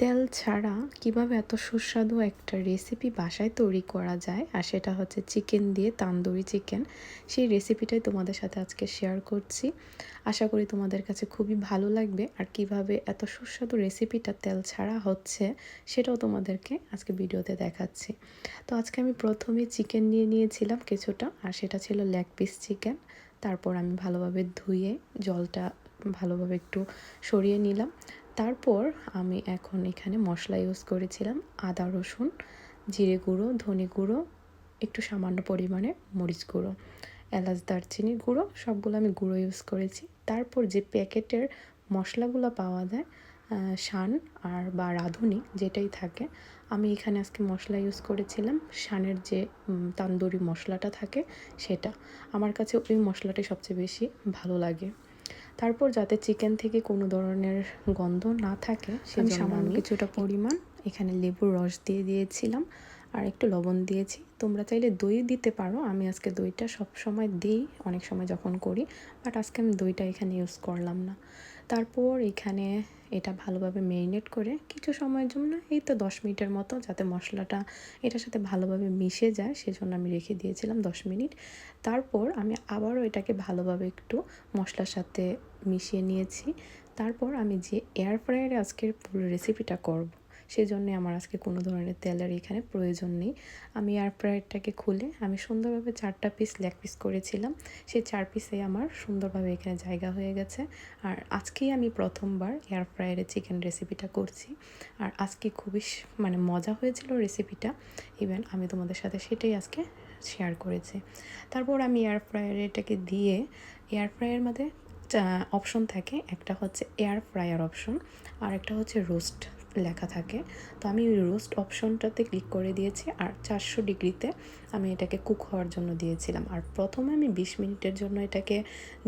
তেল ছাড়া কীভাবে এত সুস্বাদু একটা রেসিপি বাসায় তৈরি করা যায়, আর সেটা হচ্ছে চিকেন দিয়ে তান্দুরি চিকেন সেই রেসিপিটাই তোমাদের সাথে আজকে শেয়ার করছি। আশা করি তোমাদের কাছে খুবই ভালো লাগবে, আর কীভাবে এত সুস্বাদু রেসিপিটা তেল ছাড়া হচ্ছে সেটাও তোমাদেরকে আজকে ভিডিওতে দেখাচ্ছি। তো আজকে আমি প্রথমে চিকেন নিয়ে নিয়েছিলাম কিছুটা, আর সেটা ছিল লেগ পিস চিকেন তারপর আমি ভালোভাবে ধুয়ে জলটা ভালোভাবে একটু সরিয়ে নিলাম। তারপর আমি এখন এখানে মশলা ইউজ করেছিলাম আদা, রসুন, জিরে গুঁড়ো, ধনে গুঁড়ো, একটু সামান্য পরিমাণে মরিচ গুঁড়ো, এলাচ, দারচিনি গুঁড়ো, সবগুলো আমি গুঁড়ো ইউজ করেছি। তারপর যে প্যাকেটের মশলাগুলো পাওয়া যায় শান আর বা রাঁধুনি যেটাই থাকে, আমি এখানে আজকে মশলা ইউজ করেছিলাম। শানের যে তান্দুরি মশলাটা থাকে সেটা। আমার কাছে ওই মশলাটাই সবচেয়ে বেশি ভালো লাগে। তারপর যাতে চিকেন থেকে কোনো ধরনের গন্ধ না থাকে আমি সামান্য কিছুটা পরিমাণ এখানে লেবুর রস দিয়ে দিয়েছিলাম আর একটু লবণ দিয়েছি। তোমরা চাইলে দই দিতে পারো আমি আজকে দইটা সব সময় দিই অনেক সময় যখন করি বাট আজকে আমি দইটা এখানে ইউজ করলাম না। তারপর এখানে এটা ভালোভাবে মেরিনেট করে কিছু সময়ের জন্য এই তো দশ মিনিটের মতো যাতে মশলাটা এটার সাথে ভালোভাবে মিশে যায় সেজন্য আমি রেখে দিয়েছিলাম দশ মিনিট। তারপর আমি আবারও এটাকে ভালোভাবে একটু মশলার সাথে মিশিয়ে নিয়েছি। তারপর আমি যে এয়ার ফ্রায়ারে আজকের পুরো রেসিপিটা করব, সেজন্য আমার আজকে কোনো ধরনের তেলের এখানে প্রয়োজন নেই। আমি এয়ার ফ্রায়ারটাকে খুলে আমি সুন্দরভাবে চারটা পিস লেগ পিস করেছিলাম। সেই চার পিসে আমার সুন্দরভাবে এখানে জায়গা হয়ে গেছে। আর আজকেই আমি প্রথমবার এয়ার ফ্রায়ারে চিকেন রেসিপিটা করছি। আর আজকে খুবই মানে মজা হয়েছিল রেসিপিটা ইভেন আমি তোমাদের সাথে সেটাই আজকে শেয়ার করেছি। তারপর আমি এয়ার ফ্রায়ারে এটাকে দিয়ে এয়ার ফ্রায়ার মধ্যে অপশন থাকে। একটা হচ্ছে এয়ার ফ্রায়ার অপশন আর একটা হচ্ছে রোস্ট লেখা থাকে। তো আমি ওই রোস্ট অপশনটাতে ক্লিক করে দিয়েছি আর চারশো ডিগ্রিতে আমি এটাকে কুক হওয়ার জন্য দিয়েছিলাম। আর প্রথমে আমি বিশ মিনিটের জন্য এটাকে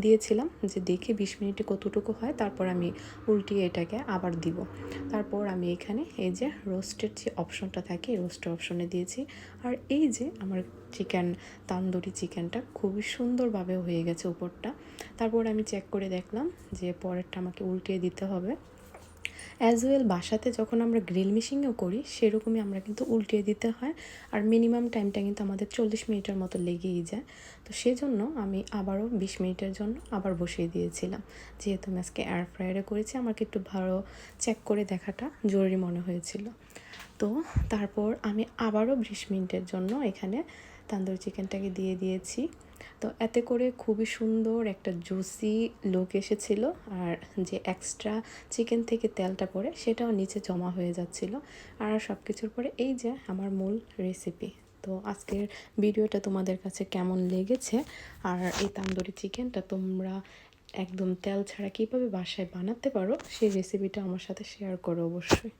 দিয়েছিলাম যে দেখি বিশ মিনিটে কতটুকু হয়, তারপর আমি উল্টিয়ে এটাকে আবার দিব। তারপর আমি এখানে এই যে রোস্টের যে অপশনটা থাকে রোস্টের অপশনে দিয়েছি। আর এই যে আমার চিকেন তান্দুরি চিকেনটা খুবই সুন্দরভাবে হয়ে গেছে উপরটা। তারপর আমি চেক করে দেখলাম যে পরেরটা আমাকে উল্টিয়ে দিতে হবে। অ্যাজ ওয়েল বাসাতে যখন আমরা গ্রিল মিশিংও করি, সেরকমই আমরা কিন্তু উল্টিয়ে দিতে হয়। আর মিনিমাম টাইমটা কিন্তু আমাদের চল্লিশ মিনিটের মতো লেগেই যায়। তো সেজন্য আমি আবারও বিশ মিনিটের জন্য আবার বসিয়ে দিয়েছিলাম। যেহেতু আমি আজকে এয়ার ফ্রায়ারে করেছি, আমাকে একটু ভালো চেক করে দেখাটা জরুরি মনে হয়েছিল। তো তারপর আমি আবারও বিশ মিনিটের জন্য এখানে তান্দুরি চিকেনটাকে দিয়ে দিয়েছি। তো এতে করে খুবই সুন্দর একটা জুসি লুক এসেছিল আর যে এক্সট্রা চিকেন থেকে তেলটা পড়ে সেটাও নিচে জমা হয়ে যাচ্ছিল। আর সব কিছুর পরে এই যে আমার মূল রেসিপি তো আজকের ভিডিওটা তোমাদের কাছে কেমন লেগেছে? আর এই তান্দুরি চিকেনটা তোমরা একদম তেল ছাড়া কীভাবে বাসায় বানাতে পারো, সেই রেসিপিটা আমার সাথে শেয়ার করো অবশ্যই।